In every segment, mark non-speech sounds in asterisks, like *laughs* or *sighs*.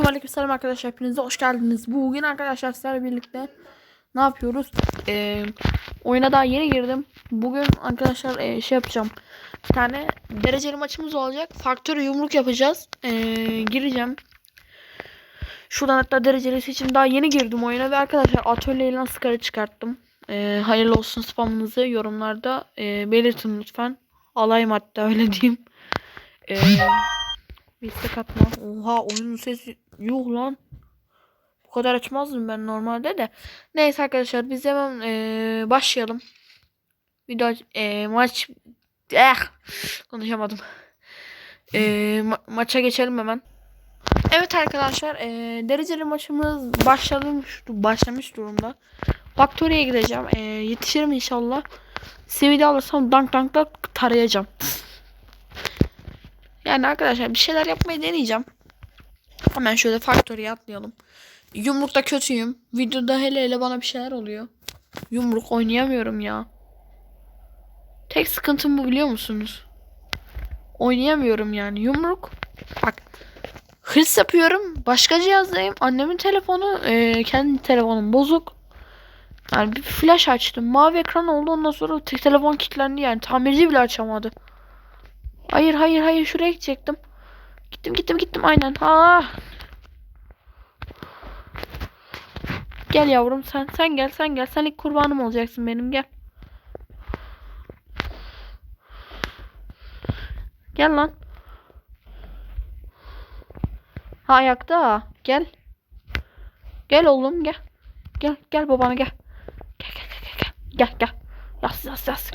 Aleykümselam arkadaşlar hepinize hoş geldiniz. Bugün arkadaşlar sizlerle birlikte ne yapıyoruz? Ee, oyuna daha yeni girdim. Bugün arkadaşlar e, şey yapacağım. Bir tane dereceli maçımız olacak. Faktörü yumruk yapacağız. Ee, gireceğim. Şuradan hatta dereceli seçim daha yeni girdim oyuna ve arkadaşlar atölyeyle Askar'ı çıkarttım. Ee, hayırlı olsun spamınızı yorumlarda e, belirtin lütfen. Alayım hatta öyle diyeyim. Ee, bir istek. Oha oyunun sesi yuh lan. Bu kadar açmazdım ben normalde de. Neyse arkadaşlar biz hemen eee, başlayalım. Video eee, maç eh, konuşamadım. Eee, ma- maça geçelim hemen. Evet arkadaşlar eee, dereceli maçımız başlamış başlamış durumda. Faktöriye gideceğim. Eee, yetişirim inşallah. Seviyede alırsam dank dank da tarayacağım. Yani arkadaşlar bir şeyler yapmayı deneyeceğim. Hemen şöyle Factory'e atlayalım. Yumrukta kötüyüm. Videoda hele hele bana bir şeyler oluyor. Yumruk oynayamıyorum ya. Tek sıkıntım bu biliyor musunuz? Oynayamıyorum yani. Yumruk. Bak. Hırs yapıyorum. Başka cihazdayım. Annemin telefonu. eee, kendi telefonum bozuk. Yani bir flash açtım. Mavi ekran oldu. Ondan sonra te- telefon kilitlendi yani. Tamirci bile açamadı. Hayır hayır hayır şuraya gidecektim. Gittim gittim gittim aynen. Ha. Gel yavrum sen sen gel sen gel. Sen ilk kurbanım olacaksın benim gel. Gel lan. Ha ayakta. Gel. Gel oğlum gel. Gel gel babana gel. Gel gel gel gel. Gel gel. Yas yas yas.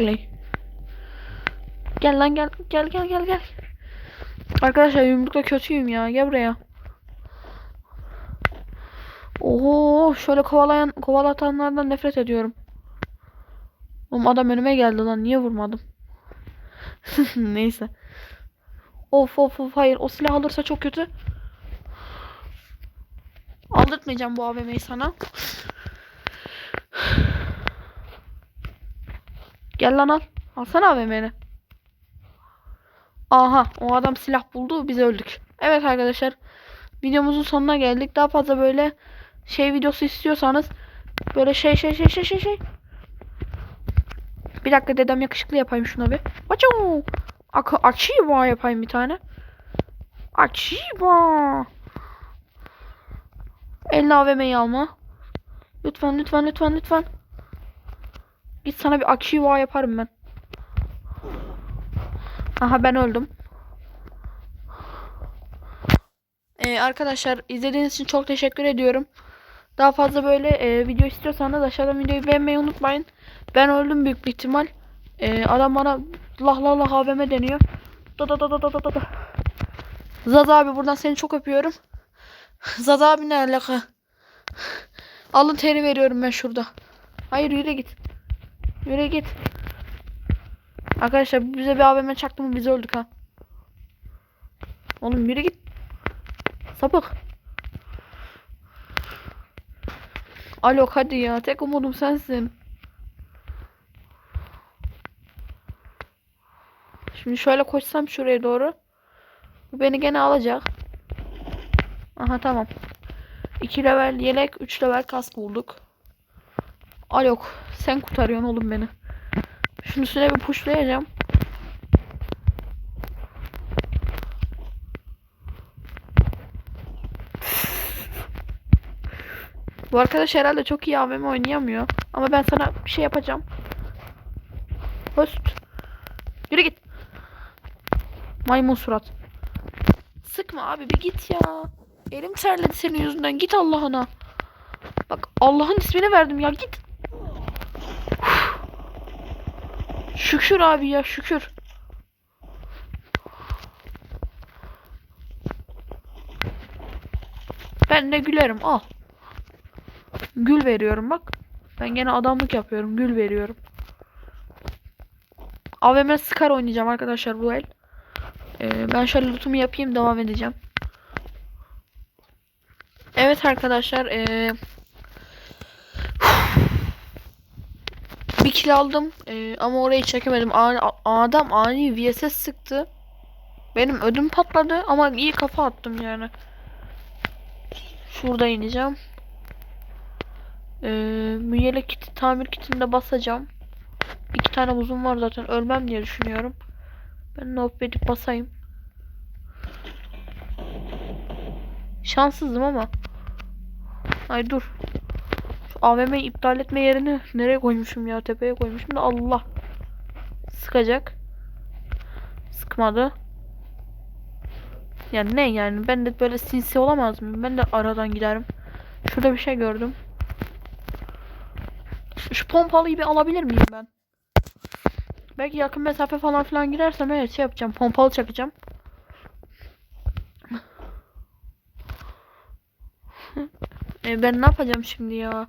Gel lan gel. Gel gel gel gel. Arkadaşlar yumrukla kötüyüm ya. Gel buraya. Oo, şöyle kovalayan kovalatanlardan nefret ediyorum. Oğlum adam önüme geldi lan. Niye vurmadım? *laughs* Neyse. Of of of hayır. O silah alırsa çok kötü. Aldırtmayacağım bu AVM'yi sana. Gel lan al. Alsana AVM'ni. Aha o adam silah buldu biz öldük. Evet arkadaşlar videomuzun sonuna geldik. Daha fazla böyle şey videosu istiyorsanız böyle şey şey şey şey şey şey. Bir dakika dedem yakışıklı yapayım şuna bir. Akı açıyım yapayım bir tane. Açıyım. Eline AVM'yi alma. Lütfen lütfen lütfen lütfen. Git sana bir açıyım yaparım ben. Aha ben öldüm. Ee, arkadaşlar izlediğiniz için çok teşekkür ediyorum. Daha fazla böyle e, video istiyorsanız aşağıdan videoyu beğenmeyi unutmayın. Ben öldüm büyük bir ihtimal. Ee, adam bana lah lah lah AVM deniyor. Da da da da da da da. Zaza abi buradan seni çok öpüyorum. *laughs* Zaza abi ne alaka? Alın teri veriyorum ben şurada. Hayır yürü git. Yürü git. Arkadaşlar bize bir AVM çaktı mı biz öldük ha. Oğlum yürü git. Sapık. Alo hadi ya. Tek umudum sensin. Şimdi şöyle koşsam şuraya doğru. Bu beni gene alacak. Aha tamam. 2 level yelek, 3 level kask bulduk. Alok sen kurtarıyorsun oğlum beni. Şunu üstüne bir pushlayacağım. Bu arkadaş herhalde çok iyi AVM oynayamıyor. Ama ben sana bir şey yapacağım. Host. Yürü git. Maymun surat. Sıkma abi bir git ya. Elim terledi senin yüzünden. Git Allah'ına. Bak Allah'ın ismini verdim ya git. Şükür abi ya şükür. Ben de gülerim al. Gül veriyorum bak. Ben gene adamlık yapıyorum. Gül veriyorum. AVM Scar oynayacağım arkadaşlar bu el. Ee, ben şöyle lootumu yapayım devam edeceğim. Evet arkadaşlar. Ee, *sighs* bir kill aldım ee, ama orayı çekemedim. A- adam ani VSS sıktı. Benim ödüm patladı ama iyi kafa attım yani. Şurada ineceğim. Ee, müyele kiti, tamir kitinde basacağım. İki tane buzum var zaten. Ölmem diye düşünüyorum. Ben edip basayım. Şanssızım ama. Ay dur. Şu AVM'yi iptal etme yerini nereye koymuşum ya? Tepeye koymuşum da Allah. Sıkacak. Sıkmadı. Yani ne yani? Ben de böyle sinsi olamaz mıyım? Ben de aradan giderim. Şurada bir şey gördüm. Şu pompalıyı bir alabilir miyim ben? Belki yakın mesafe falan filan gidersem evet şey yapacağım. Pompalı çakacağım. *laughs* e ben ne yapacağım şimdi ya?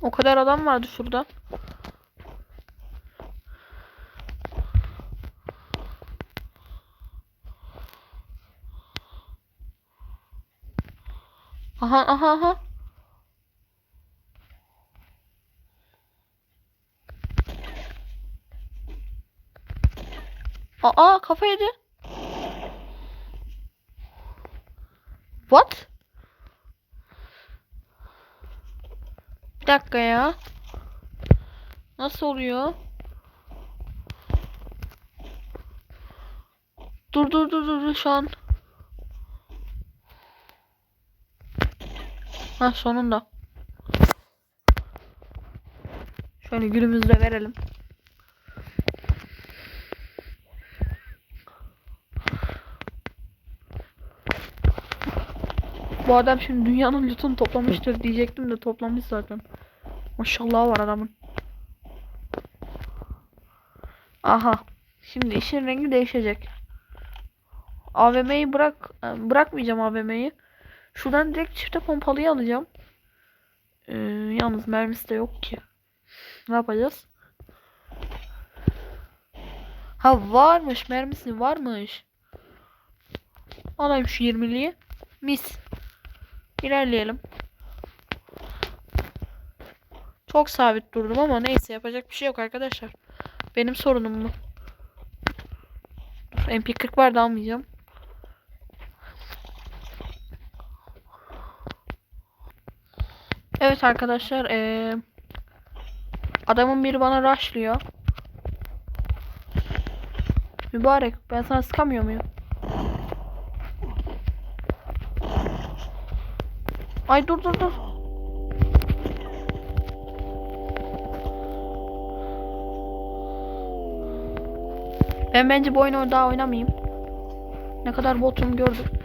O kadar adam vardı şurada. Aha aha aha. Aa kafa yedi. What? Bir dakika ya. Nasıl oluyor? Dur dur dur dur şu an. Ha sonunda. Şöyle gülümüzü de verelim. Bu adam şimdi dünyanın lootunu toplamıştır diyecektim de toplamış zaten. Maşallah var adamın. Aha. Şimdi işin rengi değişecek. AVM'yi bırak bırakmayacağım AVM'yi. Şuradan direkt çifte pompalıyı alacağım. Ee, yalnız mermisi de yok ki. Ne yapacağız? Ha varmış mermisi varmış. Alayım şu 20'liyi. Mis. İlerleyelim. Çok sabit durdum ama neyse yapacak bir şey yok arkadaşlar. Benim sorunum bu. MP40 var da almayacağım. Evet arkadaşlar ee, adamın biri bana rushlıyor. Mübarek ben sana sıkamıyor muyum? Ay dur dur dur. Ben bence bu oyunu daha oynamayayım. Ne kadar botum gördüm.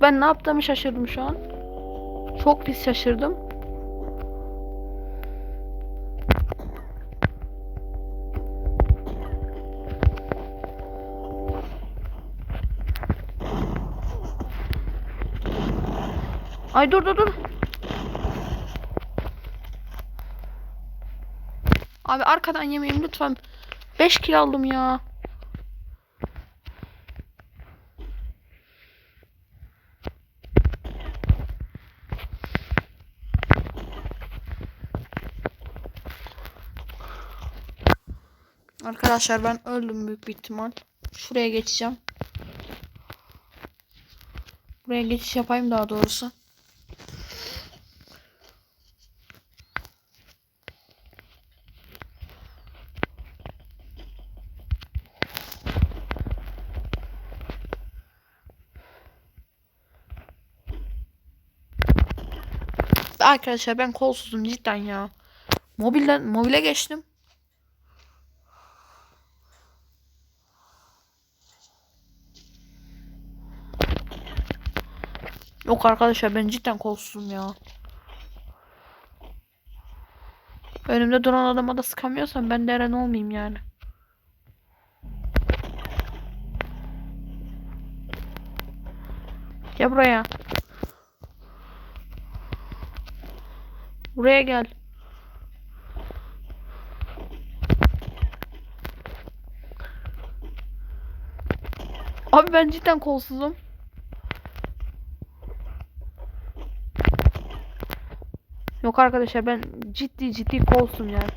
Ben ne yaptığımı şaşırdım şu an. Çok pis şaşırdım. Ay dur dur dur. Abi arkadan yemeyeyim lütfen. 5 kilo aldım ya. Arkadaşlar ben öldüm büyük bir ihtimal. Şuraya geçeceğim. Buraya geçiş yapayım daha doğrusu. Arkadaşlar ben kolsuzum cidden ya. Mobilden mobile geçtim. Yok arkadaşlar ben cidden kolsuzum ya. Önümde duran adama da sıkamıyorsam ben de Eren olmayayım yani. Gel buraya. Buraya gel. Abi ben cidden kolsuzum. Yok arkadaşlar ben ciddi ciddi kolsum yani.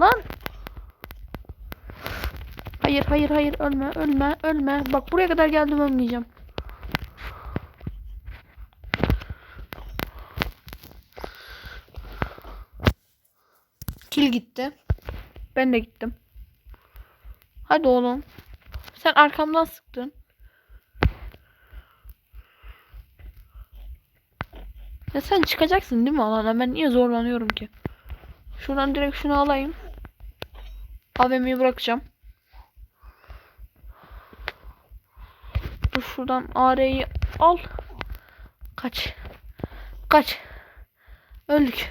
Lan. Hayır hayır hayır ölme ölme ölme. Bak buraya kadar geldim ölmeyeceğim. Kil gitti. Ben de gittim. Hadi oğlum. Sen arkamdan sıktın. Ya sen çıkacaksın değil mi alana? Ben niye zorlanıyorum ki? Şuradan direkt şunu alayım. AVM'yi bırakacağım. Dur şuradan AR'yi al. Kaç. Kaç. Öldük.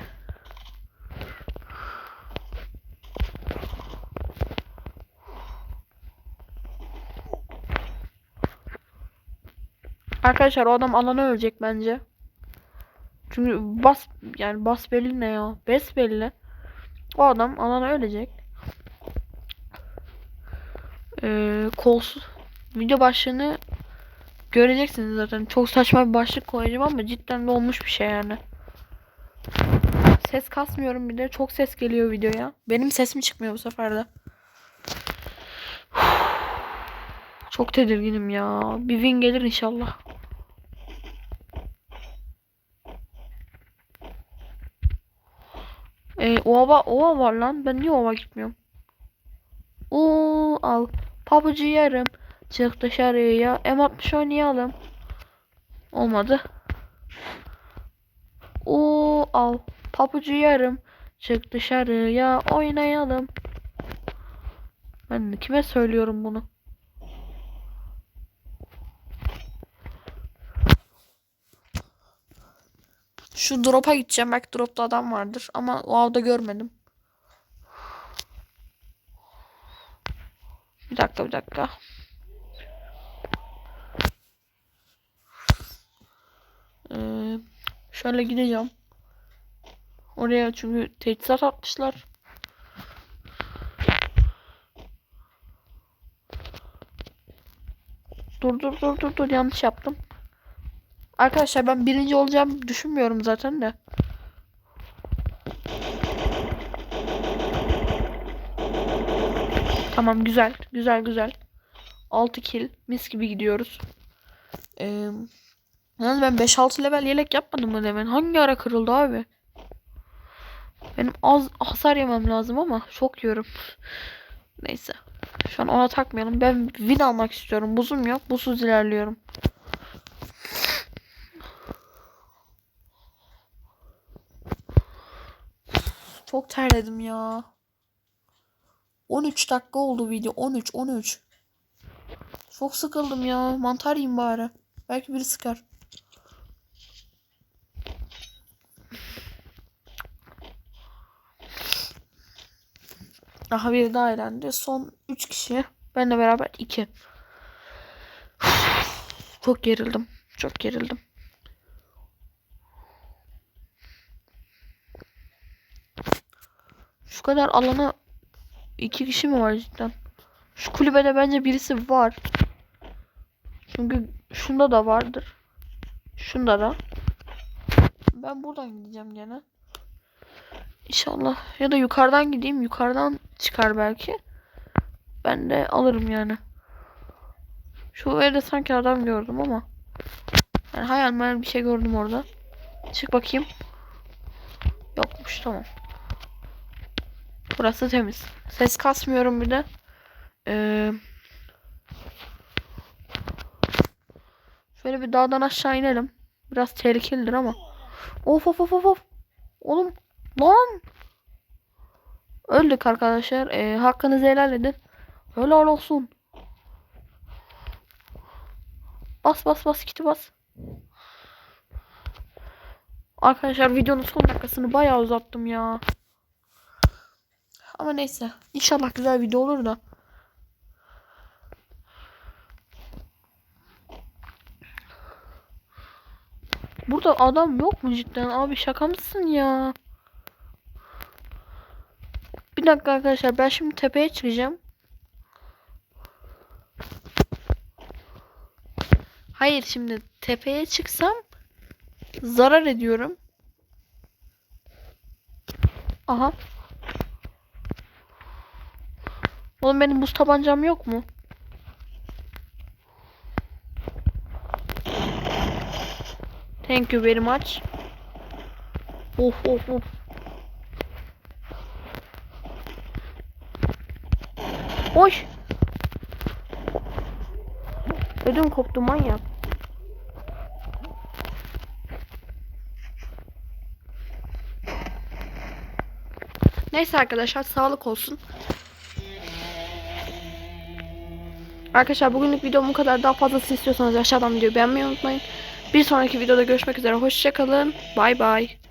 Arkadaşlar o adam alana ölecek bence. Çünkü bas yani bas belli ne ya? Bes belli. O adam alana ölecek. Ee, kolsuz video başlığını göreceksiniz zaten. Çok saçma bir başlık koyacağım ama cidden de olmuş bir şey yani. Ses kasmıyorum bir de. Çok ses geliyor videoya. Benim sesim çıkmıyor bu sefer de. Çok tedirginim ya. Bir win gelir inşallah. Ee, ova, ova var lan. Ben niye ova gitmiyorum? Oo, al. Pabucu yarım. Çık dışarıya. M60 oynayalım. Olmadı. Oo, al. Pabucu yarım. Çık dışarıya oynayalım. Ben kime söylüyorum bunu? Şu drop'a gideceğim. Belki drop'ta adam vardır. Ama o avda görmedim. Bir dakika bir dakika. Ee, şöyle gideceğim. Oraya çünkü teçhizat atmışlar. Dur dur dur dur dur yanlış yaptım. Arkadaşlar ben birinci olacağım düşünmüyorum zaten de. Tamam güzel güzel güzel. 6 kill mis gibi gidiyoruz. Ee, ben 5-6 level yelek yapmadım mı demen? Hangi ara kırıldı abi? Benim az hasar yemem lazım ama çok yiyorum. Neyse. Şu an ona takmayalım. Ben win almak istiyorum. Buzum yok. Buzsuz ilerliyorum. Çok terledim ya. 13 dakika oldu video. 13 13. Çok sıkıldım ya. Mantar yiyeyim bari. Belki biri sıkar. Aha biri daha elendi. Son 3 kişi. Benle beraber 2. Çok gerildim. Çok gerildim. Şu kadar alana iki kişi mi var cidden? Şu kulübede bence birisi var. Çünkü şunda da vardır. Şunda da. Ben buradan gideceğim gene. İnşallah. Ya da yukarıdan gideyim. Yukarıdan çıkar belki. Ben de alırım yani. Şu evde sanki adam gördüm ama. Yani hayal meyal bir şey gördüm orada. Çık bakayım. Yokmuş tamam. Burası temiz. Ses kasmıyorum bir de. Ee, şöyle bir dağdan aşağı inelim. Biraz tehlikelidir ama. Of of of of of. Oğlum lan. Öldük arkadaşlar. Ee, hakkınızı helal edin. Helal olsun. Bas bas bas kiti bas. Arkadaşlar videonun son dakikasını bayağı uzattım ya. Ama neyse. İnşallah güzel video olur da. Burada adam yok mu cidden? Abi şaka mısın ya? Bir dakika arkadaşlar ben şimdi tepeye çıkacağım. Hayır şimdi tepeye çıksam zarar ediyorum. Aha. Oğlum benim buz tabancam yok mu? Thank you very much. Of of of. Oy. Ödüm koptu manyak. Neyse arkadaşlar sağlık olsun. Arkadaşlar bugünlük videom bu kadar. Daha fazlasını istiyorsanız aşağıdan videoyu beğenmeyi unutmayın. Bir sonraki videoda görüşmek üzere. Hoşçakalın. Bay bay.